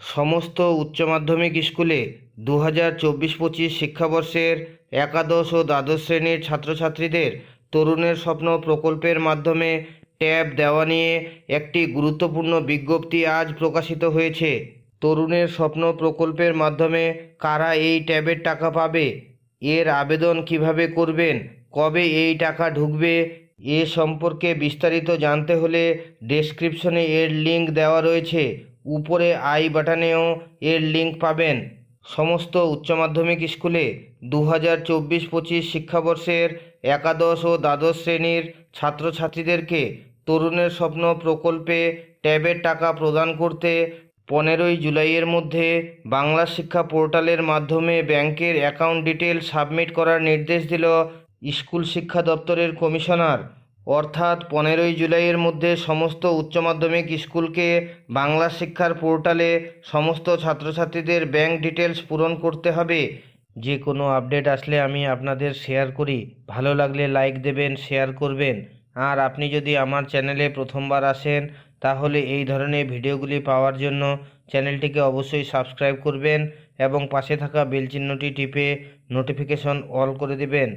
সমস্ত উচ্চ মাধ্যমিক স্কুলে দু হাজার চব্বিশ পঁচিশ শিক্ষাবর্ষের একাদশ ও দ্বাদশ শ্রেণির ছাত্রছাত্রীদের তরুণের স্বপ্ন প্রকল্পের মাধ্যমে ট্যাব দেওয়া নিয়ে একটি গুরুত্বপূর্ণ বিজ্ঞপ্তি আজ প্রকাশিত হয়েছে। তরুণের স্বপ্ন প্রকল্পের মাধ্যমে কারা এই ট্যাবের টাকা পাবে? এর আবেদন কীভাবে করবেন? কবে এই টাকা ঢুকবে? এ সম্পর্কে বিস্তারিত জানতে হলে ডেসক্রিপশনে এর লিংক দেওয়া রয়েছে। উপরে আই বাটনেও এর লিংক পাবেন। সমস্ত উচ্চ মাধ্যমিক স্কুলে দু হাজার চব্বিশ পঁচিশ শিক্ষাবর্ষের একাদশ ও দ্বাদশ শ্রেণির ছাত্রছাত্রীদেরকে তরুণের স্বপ্ন প্রকল্পে ট্যাবের টাকা প্রদান করতে পনেরোই জুলাইয়ের মধ্যে বাংলা শিক্ষা পোর্টালের মাধ্যমে ব্যাংকের অ্যাকাউন্ট ডিটেল সাবমিট করার নির্দেশ দিল স্কুল শিক্ষা দপ্তরের কমিশনার। অর্থাৎ পনেরোই জুলাইয়ের মধ্যে সমস্ত উচ্চ মাধ্যমিক স্কুলকে বাংলা শিক্ষার পোর্টালে সমস্ত ছাত্রছাত্রীদের ব্যাংক ডিটেলস পূরণ করতে হবে। যে কোনো আপডেট আসলে আমি আপনাদের শেয়ার করি। ভালো লাগলে লাইক দেবেন, শেয়ার করবেন। আর আপনি যদি আমার চ্যানেলে প্রথমবার আসেন, তাহলে এই ধরনের ভিডিওগুলি পাওয়ার জন্য চ্যানেলটিকে অবশ্যই সাবস্ক্রাইব করবেন এবং পাশে থাকা বেল চিহ্নটি টিপে নোটিফিকেশন অল করে দেবেন।